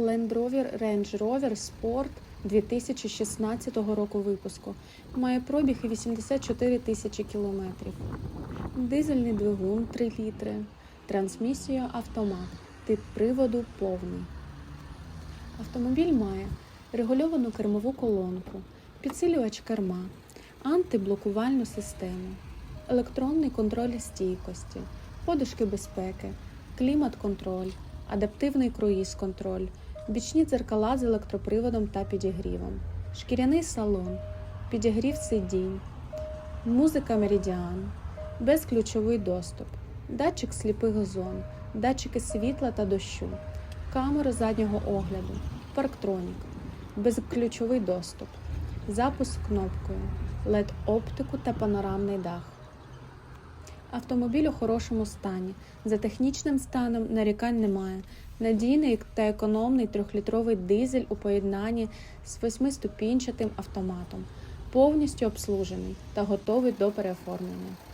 Land Rover Range Rover Sport 2016 року випуску. Має пробіг 84 тисячі кілометрів. Дизельний двигун 3 літри. Трансмісія автомат. Тип приводу повний. Автомобіль має регульовану кермову колонку, підсилювач керма, антиблокувальну систему, електронний контроль стійкості, подушки безпеки, клімат-контроль, адаптивний круїз-контроль, бічні дзеркала з електроприводом та підігрівом, шкіряний салон, підігрів сидінь, музика меридіан, безключовий доступ, датчик сліпих зон, датчики світла та дощу, камери заднього огляду, парктронік, безключовий доступ, запуск кнопкою, LED-оптику та панорамний дах. Автомобіль у хорошому стані. За технічним станом нарікань немає. Надійний та економний трьохлітровий дизель у поєднанні з восьмиступінчатим автоматом, повністю обслужений та готовий до переоформлення.